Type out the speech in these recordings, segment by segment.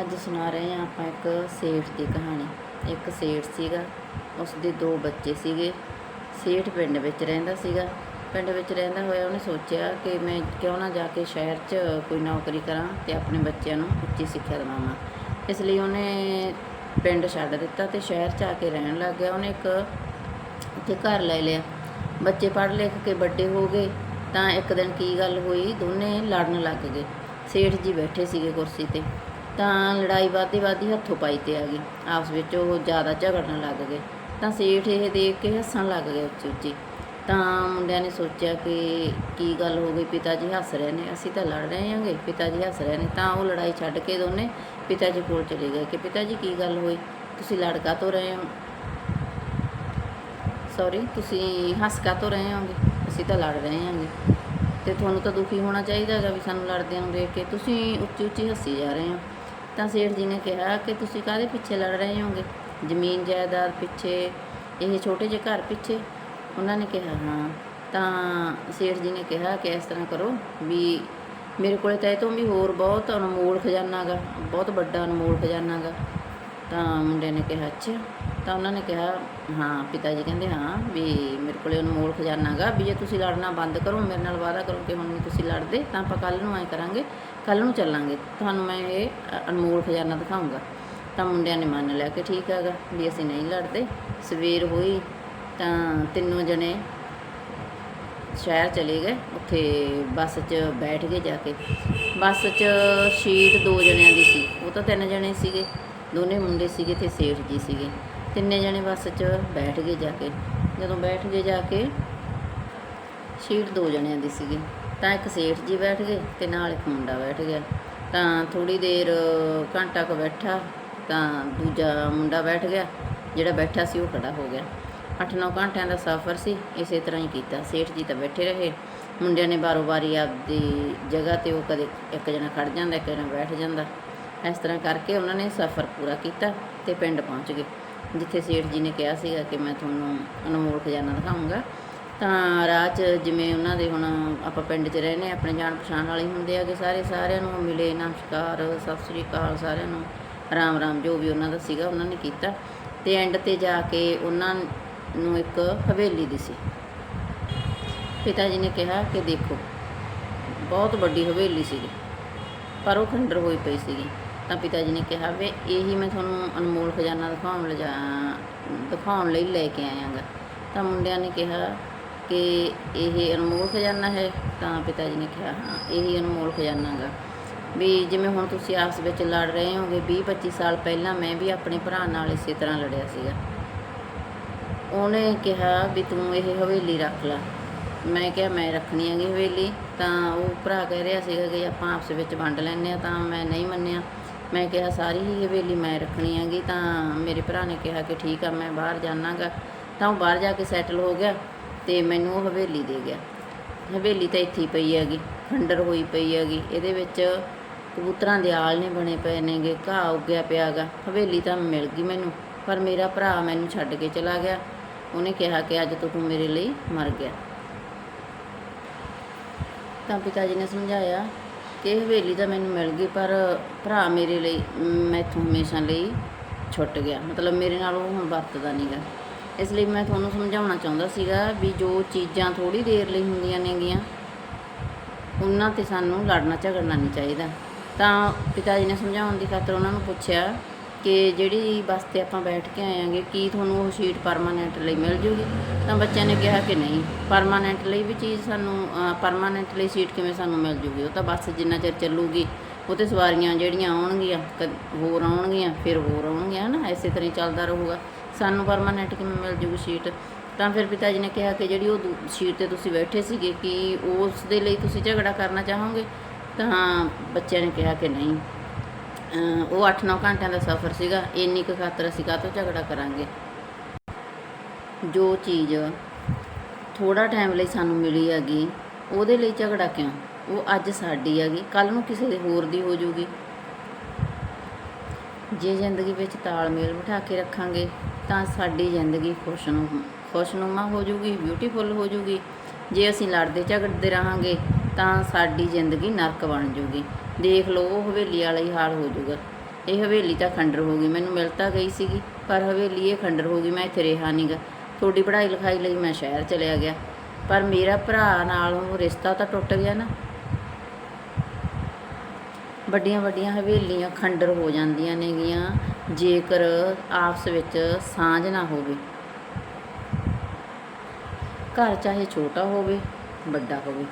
ਅੱਜ ਸੁਣਾ ਰਹੇ ਹਾਂ ਆਪਾਂ ਇੱਕ ਸੇਠ ਦੀ ਕਹਾਣੀ। ਇੱਕ ਸੇਠ ਸੀਗਾ ਉਸ ਦੇ ਦੋ ਬੱਚੇ ਸੀਗੇ। ਸੇਠ ਪਿੰਡ ਵਿੱਚ ਰਹਿੰਦਾ ਸੀਗਾ। ਪਿੰਡ ਵਿੱਚ ਰਹਿੰਦਾ ਹੋਇਆ ਉਹਨੇ ਸੋਚਿਆ ਕਿ ਮੈਂ ਕਿਉਂ ਨਾ ਜਾ ਕੇ ਸ਼ਹਿਰ 'ਚ ਕੋਈ ਨੌਕਰੀ ਕਰਾਂ ਤੇ ਆਪਣੇ ਬੱਚਿਆਂ ਨੂੰ ਉੱਚੀ ਸਿੱਖਿਆ ਦਿਵਾਵਾਂ। ਇਸ ਲਈ ਉਹਨੇ ਪਿੰਡ ਛੱਡ ਦਿੱਤਾ ਤੇ ਸ਼ਹਿਰ 'ਚ ਆ ਕੇ ਰਹਿਣ ਲੱਗ ਗਿਆ। ਉਹਨੇ ਇੱਕ ਉੱਥੇ ਘਰ ਲੈ ਲਿਆ। ਬੱਚੇ ਪੜ੍ਹ ਲਿਖ ਕੇ ਵੱਡੇ ਹੋ ਗਏ ਤਾਂ ਇੱਕ ਦਿਨ ਕੀ ਗੱਲ ਹੋਈ? ਦੋਨੇ ਲੜਨ ਲੱਗ ਗਏ। ਸੇਠ ਜੀ ਬੈਠੇ ਸੀਗੇ ਕੁਰਸੀ ਤੇ। ਤਾਂ ਲੜਾਈ ਵੱਧਦੀ ਵੱਧਦੀ ਹੱਥੋਂ ਪਾਈ ਤੇ ਆ ਗਈ। ਆਪਸ ਵਿੱਚ ਉਹ ਜ਼ਿਆਦਾ ਝਗੜਨ ਲੱਗ ਗਏ। ਤਾਂ ਸੇਠ ਇਹ ਦੇਖ ਕੇ ਹੱਸਣ ਲੱਗ ਗਏ ਉੱਚੀ ਉੱਚੀ। ਤਾਂ ਮੁੰਡਿਆਂ ਨੇ ਸੋਚਿਆ ਕਿ ਕੀ ਗੱਲ ਹੋ ਗਈ, ਪਿਤਾ ਜੀ ਹੱਸ ਰਹੇ ਨੇ, ਅਸੀਂ ਤਾਂ ਲੜ ਰਹੇ ਹਾਂਗੇ, ਪਿਤਾ ਜੀ ਹੱਸ ਰਹੇ ਨੇ। ਤਾਂ ਉਹ ਲੜਾਈ ਛੱਡ ਕੇ ਦੋਨੇ ਪਿਤਾ ਜੀ ਕੋਲ ਚਲੇ ਗਏ ਕਿ ਪਿਤਾ ਜੀ ਕੀ ਗੱਲ ਹੋਈ? ਤੁਸੀਂ ਲੜਕਾ ਤੋਂ ਰਹੇ ਹੋ? ਸੌਰੀ ਤੁਸੀਂ ਹੱਸ ਕਾ ਤੋਂ ਰਹੇ ਹੋਗੇ? ਅਸੀਂ ਤਾਂ ਲੜ ਰਹੇ ਹਾਂਗੇ। ਤੇ ਤੁਹਾਨੂੰ ਤਾਂ ਦੁਖੀ ਹੋਣਾ ਚਾਹੀਦਾ ਹੈਗਾ ਵੀ ਸਾਨੂੰ ਲੜਦਿਆਂ ਨੂੰ ਦੇਖ ਕੇ। ਤੁਸੀਂ ਉੱਚੀ ਉੱਚੀ ਹੱਸੀ ਜਾ ਰਹੇ ਹੋ। ਤਾਂ ਸੇਠ ਜੀ ਨੇ ਕਿਹਾ ਕਿ ਤੁਸੀਂ ਕਾਹਦੇ ਪਿੱਛੇ ਲੜ ਰਹੇ ਹੋਗੇ? ਜ਼ਮੀਨ ਜਾਇਦਾਦ ਪਿੱਛੇ, ਇਹ ਛੋਟੇ ਜਿਹੇ ਘਰ ਪਿੱਛੇ? ਉਹਨਾਂ ਨੇ ਕਿਹਾ, ਹਾਂ। ਤਾਂ ਸੇਠ ਜੀ ਨੇ ਕਿਹਾ ਕਿ ਇਸ ਤਰ੍ਹਾਂ ਕਰੋ ਵੀ ਮੇਰੇ ਕੋਲੇ ਤਾਂ ਇਹ ਤੋਂ ਵੀ ਹੋਰ ਬਹੁਤ ਅਨਮੋਲ ਖਜ਼ਾਨਾ ਗਾ ਬਹੁਤ ਵੱਡਾ ਅਨਮੋਲ ਖਜ਼ਾਨਾ ਗਾ ਤਾਂ ਮੁੰਡੇ ਨੇ ਕਿਹਾ, ਅੱਛਾ। ਤਾਂ ਉਹਨਾਂ ਨੇ ਕਿਹਾ, ਹਾਂ, ਪਿਤਾ ਜੀ ਕਹਿੰਦੇ, ਹਾਂ, ਵੀ ਮੇਰੇ ਕੋਲੇ ਅਨਮੋਲ ਖਜ਼ਾਨਾ ਗਾ ਵੀ ਜੇ ਤੁਸੀਂ ਲੜਨਾ ਬੰਦ ਕਰੋ, ਮੇਰੇ ਨਾਲ ਵਾਅਦਾ ਕਰੋ ਕਿ ਹੁਣ ਨਹੀਂ ਤੁਸੀਂ ਲੜਦੇ, ਤਾਂ ਆਪਾਂ ਕੱਲ ਨੂੰ ਐ ਕਰਾਂਗੇ ਕੱਲ ਨੂੰ ਚੱਲਾਂਗੇ। ਤੁਹਾਨੂੰ ਮੈਂ ਇਹ ਅਨਮੋਲ ਖਜ਼ਾਨਾ ਦਿਖਾਉਂਗਾ ਤਾਂ ਮੁੰਡਿਆਂ ਨੇ ਮੰਨ ਲਿਆ ਕਿ ਠੀਕ ਹੈਗਾ ਵੀ ਅਸੀਂ ਨਹੀਂ ਲੜਦੇ। ਸਵੇਰ ਹੋਈ ਤਾਂ ਤਿੰਨੋਂ ਜਣੇ ਸ਼ਹਿਰ ਚਲੇ ਗਏ। ਉੱਥੇ ਬੱਸ 'ਚ ਬੈਠ ਗਏ ਜਾ ਕੇ। ਬੱਸ 'ਚ ਸ਼ੀਟ ਦੋ ਜਣਿਆਂ ਦੀ ਸੀ। ਉਹ ਤਾਂ ਤਿੰਨ ਜਣੇ ਸੀਗੇ। ਦੋਨੇ ਮੁੰਡੇ ਸੀਗੇ ਤੇ ਸੇਠ ਜੀ ਸੀਗੇ। ਤਿੰਨੇ ਜਣੇ ਬੱਸ 'ਚ ਬੈਠ ਗਏ ਜਾ ਕੇ। ਜਦੋਂ ਬੈਠ ਗਏ ਜਾ ਕੇ, ਸ਼ੀਟ ਦੋ ਜਣਿਆਂ ਦੀ ਸੀਗੀ। ਤਾਂ ਇੱਕ ਸੇਠ ਜੀ ਬੈਠ ਗਏ ਤੇ ਨਾਲ ਇੱਕ ਮੁੰਡਾ ਬੈਠ ਗਿਆ। ਤਾਂ ਥੋੜੀ ਦੇਰ ਘੰਟਾ ਕੁ ਬੈਠਾ, ਤਾਂ ਦੂਜਾ ਮੁੰਡਾ ਬੈਠ ਗਿਆ। ਜਿਹੜਾ ਬੈਠਾ ਸੀ ਉਹ ਖੜਾ ਹੋ ਗਿਆ। 8-9 ਘੰਟਿਆਂ ਦਾ ਸਫ਼ਰ ਸੀ, ਇਸੇ ਤਰ੍ਹਾਂ ਹੀ ਕੀਤਾ। ਸੇਠ ਜੀ ਤਾਂ ਬੈਠੇ ਰਹੇ। ਮੁੰਡਿਆਂ ਨੇ ਬਾਰੋ ਬਾਰੀ ਆਪਦੀ ਜਗ੍ਹਾ ਤੇ ਉਹ ਕਦੇ ਇੱਕ ਜਣਾ ਖੜ ਜਾਂਦਾ, ਇੱਕ ਜਣਾ ਬੈਠ ਜਾਂਦਾ। ਇਸ ਤਰ੍ਹਾਂ ਕਰਕੇ ਉਹਨਾਂ ਨੇ ਸਫ਼ਰ ਪੂਰਾ ਕੀਤਾ ਤੇ ਪਿੰਡ ਪਹੁੰਚ ਗਏ। ਜਿੱਥੇ ਸੇਠ ਜੀ ਨੇ ਕਿਹਾ ਸੀਗਾ ਕਿ ਮੈਂ ਤੁਹਾਨੂੰ ਅਨਮੋਲ ਖਜ਼ਾਨਾ ਦਿਖਾਊਂਗਾ। ਤਾਂ ਰਾਹ 'ਚ ਜਿਵੇਂ ਉਹਨਾਂ ਦੇ ਹੁਣ ਆਪਾਂ ਪਿੰਡ 'ਚ ਰਹਿੰਦੇ ਹਾਂ, ਆਪਣੇ ਜਾਣ ਪਛਾਣ ਵਾਲੇ ਹੀ ਹੁੰਦੇ ਆਗੇ ਸਾਰੇ ਸਾਰਿਆਂ ਨੂੰ ਮਿਲੇ ਨਮਸਕਾਰ ਸਤਿ ਸ੍ਰੀ ਅਕਾਲ ਸਾਰਿਆਂ ਨੂੰ ਰਾਮ ਰਾਮ ਜੋ ਵੀ ਉਹਨਾਂ ਦਾ ਸੀਗਾ ਉਹਨਾਂ ਨੇ ਕੀਤਾ। ਤੇ ਐਂਡ ਤੇ ਜਾ ਕੇ ਉਹਨਾਂ ਨੂੰ ਇੱਕ ਹਵੇਲੀ ਦੀ ਸੀ ਪਿਤਾ ਜੀ ਨੇ ਕਿਹਾ ਕਿ ਦੇਖੋ ਬਹੁਤ ਵੱਡੀ ਹਵੇਲੀ ਸੀਗੀ ਪਰ ਉਹ ਖੰਡਰ ਹੋਈ ਪਈ ਸੀਗੀ। ਤਾਂ ਪਿਤਾ ਜੀ ਨੇ ਕਿਹਾ ਵੇ ਇਹੀ ਮੈਂ ਤੁਹਾਨੂੰ ਅਨਮੋਲ ਖਜ਼ਾਨਾ ਦਿਖਾਉਣ ਲਿਜਾ ਦਿਖਾਉਣ ਲਈ ਲੈ ਕੇ ਆਇਆਗਾ। ਤਾਂ ਮੁੰਡਿਆਂ ਨੇ ਕਿਹਾ ਕਿ ਇਹ ਅਨਮੋਲ ਖਜ਼ਾਨਾ ਹੈ, ਤਾਂ ਪਿਤਾ ਜੀ ਨੇ ਕਿਹਾ, ਹਾਂ, ਇਹੀ ਅਨਮੋਲ ਖਜ਼ਾਨਾ ਗਾ ਵੀ ਜਿਵੇਂ ਹੁਣ ਤੁਸੀਂ ਆਪਸ ਵਿੱਚ ਲੜ ਰਹੇ ਹੋਗੇ 20 25 ਸਾਲ ਪਹਿਲਾਂ ਮੈਂ ਵੀ ਆਪਣੇ ਭਰਾ ਨਾਲ ਇਸੇ ਤਰ੍ਹਾਂ ਲੜਿਆ ਸੀਗਾ। ਉਹਨੇ ਕਿਹਾ ਵੀ ਤੂੰ ਇਹ ਹਵੇਲੀ ਰੱਖ ਲੈ। ਮੈਂ ਕਿਹਾ, ਮੈਂ ਰੱਖਣੀ ਹੈਗੀ ਹਵੇਲੀ। ਤਾਂ ਉਹ ਭਰਾ ਕਹਿ ਰਿਹਾ ਸੀਗਾ ਕਿ ਆਪਾਂ ਆਪਸ ਵਿੱਚ ਵੰਡ ਲੈਂਦੇ ਆ ਤਾਂ ਮੈਂ ਨਹੀਂ ਮੰਨਿਆ। ਮੈਂ ਕਿਹਾ ਸਾਰੀ ਹੀ ਹਵੇਲੀ ਮੈਂ ਰੱਖਣੀ ਹੈਗੀ ਤਾਂ ਮੇਰੇ ਭਰਾ ਨੇ ਕਿਹਾ ਕਿ ਠੀਕ ਆ, ਮੈਂ ਬਾਹਰ ਜਾਣਾਗਾ। ਤਾਂ ਉਹ ਬਾਹਰ ਜਾ ਕੇ ਸੈਟਲ ਹੋ ਗਿਆ ਤੇ ਮੈਨੂੰ ਉਹ ਹਵੇਲੀ ਦੇ ਗਿਆ। ਹਵੇਲੀ ਤਾਂ ਇੱਥੇ ਪਈ ਹੈਗੀ, ਖੰਡਰ ਹੋਈ ਪਈ ਹੈਗੀ। ਇਹਦੇ ਵਿੱਚ ਕਬੂਤਰਾਂ ਦੇ ਆਲ ਨੇ ਬਣੇ ਪਏ ਨੇਗੇ, ਘਾਹ ਉੱਗਿਆ ਪਿਆਗਾ। ਹਵੇਲੀ ਤਾਂ ਮਿਲ ਗਈ ਮੈਨੂੰ, ਪਰ ਮੇਰਾ ਭਰਾ ਮੈਨੂੰ ਛੱਡ ਕੇ ਚਲਾ ਗਿਆ। ਉਹਨੇ ਕਿਹਾ ਕਿ ਅੱਜ ਤੋਂ ਤੂੰ ਮੇਰੇ ਲਈ ਮਰ ਗਿਆ। ਤਾਂ ਪਿਤਾ ਜੀ ਨੇ ਸਮਝਾਇਆ ਕਿ ਇਹ ਹਵੇਲੀ ਤਾਂ ਮੈਨੂੰ ਮਿਲ ਗਈ, ਪਰ ਭਰਾ ਮੇਰੇ ਲਈ, ਮੈਥੋਂ ਹਮੇਸ਼ਾ ਲਈ ਛੁੱਟ ਗਿਆ। ਮਤਲਬ ਮੇਰੇ ਨਾਲ ਉਹ ਹੁਣ ਵਰਤਦਾ ਨਹੀਂਗਾ ਇਸ ਲਈ ਮੈਂ ਤੁਹਾਨੂੰ ਸਮਝਾਉਣਾ ਚਾਹੁੰਦਾ ਸੀਗਾ ਵੀ ਜੋ ਚੀਜ਼ਾਂ ਥੋੜੀ ਦੇਰ ਲਈ ਹੁੰਦੀਆਂ ਨੇਗੀਆਂ ਉਹਨਾਂ ਤੇ ਸਾਨੂੰ ਲੜਨਾ ਝਗੜਨਾ ਨਹੀਂ ਚਾਹੀਦਾ। ਤਾਂ ਪਿਤਾ ਜੀ ਨੇ ਸਮਝਾਉਣ ਦੀ ਖਾਤਰ ਉਹਨਾਂ ਨੂੰ ਪੁੱਛਿਆ ਕਿ ਜਿਹੜੀ ਬੱਸ ਤੇ ਆਪਾਂ ਬੈਠ ਕੇ ਆਏਾਂਗੇ ਕੀ ਤੁਹਾਨੂੰ ਉਹ ਸ਼ੀਟ ਪਰਮਾਨੈਂਟ ਲਈ ਮਿਲ ਜੂਗੀ? ਤਾਂ ਬੱਚਿਆਂ ਨੇ ਕਿਹਾ ਕਿ ਨਹੀਂ ਪਰਮਾਨੈਂਟ ਲਈ ਵੀ ਚੀਜ਼ ਸਾਨੂੰ ਪਰਮਾਨੈਂਟ ਲਈ ਸੀਟ ਕਿਵੇਂ ਸਾਨੂੰ ਮਿਲ ਜੂਗੀ? ਉਹ ਤਾਂ ਬੱਸ ਜਿੰਨਾ ਚਿਰ ਚੱਲੂਗੀ, ਉਹ ਤੇ ਸਵਾਰੀਆਂ ਜਿਹੜੀਆਂ ਆਉਣਗੀਆਂ, ਕਦ- ਹੋਰ ਆਉਣਗੀਆਂ, ਫਿਰ ਹੋਰ ਆਉਣਗੀਆਂ ਨਾ ਐਸੇ ਤਰ੍ਹਾਂ ਹੀ ਚੱਲਦਾ ਰਹੂਗਾ। ਸਾਨੂੰ ਪਰਮਾਨੈਂਟ ਕਿਵੇਂ ਮਿਲ ਜੂਗੀ ਸੀਟ ਤਾਂ ਫਿਰ ਪਿਤਾ ਜੀ ਨੇ ਕਿਹਾ ਕਿ ਜਿਹੜੀ ਉਹ ਦੂ- ਸੀਟ ਤੇ ਤੁਸੀਂ ਬੈਠੇ ਸੀਗੇ, ਕਿ ਉਸ ਦੇ ਲਈ ਤੁਸੀਂ ਝਗੜਾ ਕਰਨਾ ਚਾਹੋਗੇ? ਤਾਂ ਬੱਚਿਆਂ ਨੇ ਕਿਹਾ ਕਿ ਨਹੀਂ। ਉਹ 8-9 ਘੰਟਿਆਂ ਦਾ ਸਫ਼ਰ ਸੀਗਾ, ਇੰਨੀ ਕੁ ਖਾਤਰ ਅਸੀਂ ਕਾਹਤੋਂ ਝਗੜਾ ਕਰਾਂਗੇ? ਜੋ ਚੀਜ਼ ਥੋੜਾ ਟਾਈਮ ਲਈ ਸਾਨੂੰ ਮਿਲੀ ਹੈਗੀ, ਉਹਦੇ ਲਈ ਝਗੜਾ ਕਿਉਂ? ਉਹ ਅੱਜ ਸਾਡੀ ਹੈਗੀ ਕੱਲ ਨੂੰ ਕਿਸੇ ਹੋਰ ਦੀ ਹੋ ਜਾਊਗੀ ਜੇ ਜ਼ਿੰਦਗੀ ਵਿੱਚ ਤਾਲਮੇਲ ਬਿਠਾ ਕੇ ਰੱਖਾਂਗੇ, ਤਾਂ ਸਾਡੀ ਜ਼ਿੰਦਗੀ ਖੁਸ਼ਨੂ, ਖੁਸ਼ਨੁਮਾ ਹੋ ਜਾਊਗੀ ਬਿਊਟੀਫੁਲ ਹੋ ਜਾਊਗੀ ਜੇ ਅਸੀਂ ਲੜਦੇ ਝਗੜਦੇ ਰਹਾਂਗੇ, ਤਾਂ ਸਾਡੀ ਜ਼ਿੰਦਗੀ ਨਰਕ ਬਣ ਜਾਊਗੀ ਦੇਖ ਲਓ, ਉਹ ਹਵੇਲੀ ਵਾਲਾ ਹੀ ਹਾਲ ਹੋ ਜਾਊਗਾ। ਇਹ ਹਵੇਲੀ ਤਾਂ ਖੰਡਰ ਹੋ ਗਈ, ਮੈਨੂੰ ਮਿਲ ਤਾਂ ਗਈ ਸੀਗੀ, ਪਰ ਹਵੇਲੀ ਇਹ ਖੰਡਰ ਹੋ ਗਈ, ਮੈਂ ਇੱਥੇ ਰਿਹਾ ਨਹੀਂਗਾ ਤੁਹਾਡੀ ਪੜ੍ਹਾਈ ਲਿਖਾਈ ਲਈ ਮੈਂ ਸ਼ਹਿਰ ਚਲਿਆ ਗਿਆ, ਪਰ ਮੇਰਾ ਭਰਾ ਨਾਲ ਉਹ ਰਿਸ਼ਤਾ ਤਾਂ ਟੁੱਟ ਗਿਆ ਨਾ। ਵੱਡੀਆਂ ਵੱਡੀਆਂ ਹਵੇਲੀਆਂ ਖੰਡਰ ਹੋ ਜਾਂਦੀਆਂ ਨੇਗੀਆਂ, ਜੇਕਰ ਆਪਸ ਵਿੱਚ ਸਾਂਝ ਨਾ ਹੋਵੇ। ਘਰ ਚਾਹੇ ਛੋਟਾ ਹੋਵੇ, ਵੱਡਾ ਹੋਵੇ।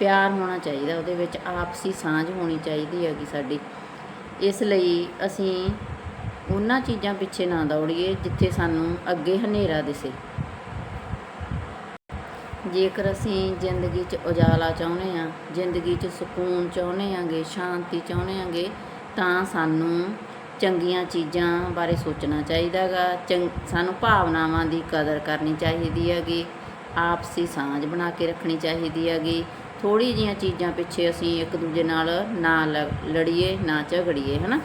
ਪਿਆਰ ਹੋਣਾ ਚਾਹੀਦਾ, ਉਹਦੇ ਵਿੱਚ ਆਪਸੀ ਸਾਂਝ ਹੋਣੀ ਚਾਹੀਦੀ ਹੈਗੀ ਸਾਡੀ। ਇਸ ਲਈ ਅਸੀਂ ਉਹਨਾਂ ਚੀਜ਼ਾਂ ਪਿੱਛੇ ਨਾ ਦੌੜੀਏ ਜਿੱਥੇ ਸਾਨੂੰ ਅੱਗੇ ਹਨੇਰਾ ਦਿਸੇ। ਜੇਕਰ ਅਸੀਂ ਜ਼ਿੰਦਗੀ 'ਚ ਉਜਾਲਾ ਚਾਹੁੰਦੇ ਆ ਜ਼ਿੰਦਗੀ 'ਚ ਸਕੂਨ ਚਾਹੁੰਦੇ ਆਂਗੇ ਸ਼ਾਂਤੀ ਚਾਹੁੰਦੇ ਆਂਗੇ ਤਾਂ ਸਾਨੂੰ ਚੰਗੀਆਂ ਚੀਜ਼ਾਂ ਬਾਰੇ ਸੋਚਣਾ ਚਾਹੀਦਾਗਾ ਚੰਗ, ਸਾਨੂੰ ਭਾਵਨਾਵਾਂ ਦੀ ਕਦਰ ਕਰਨੀ ਚਾਹੀਦੀ ਹੈਗੀ, ਆਪਸੀ ਸਾਂਝ ਬਣਾ ਕੇ ਰੱਖਣੀ ਚਾਹੀਦੀ ਹੈਗੀ ਥੋੜੀ ਜੀਆਂ ਚੀਜ਼ਾਂ ਪਿੱਛੇ ਅਸੀਂ ਇੱਕ ਦੂਜੇ ਨਾਲ ਨਾ ਲੜੀਏ ਨਾ ਝਗੜੀਏ ਹਨਾ?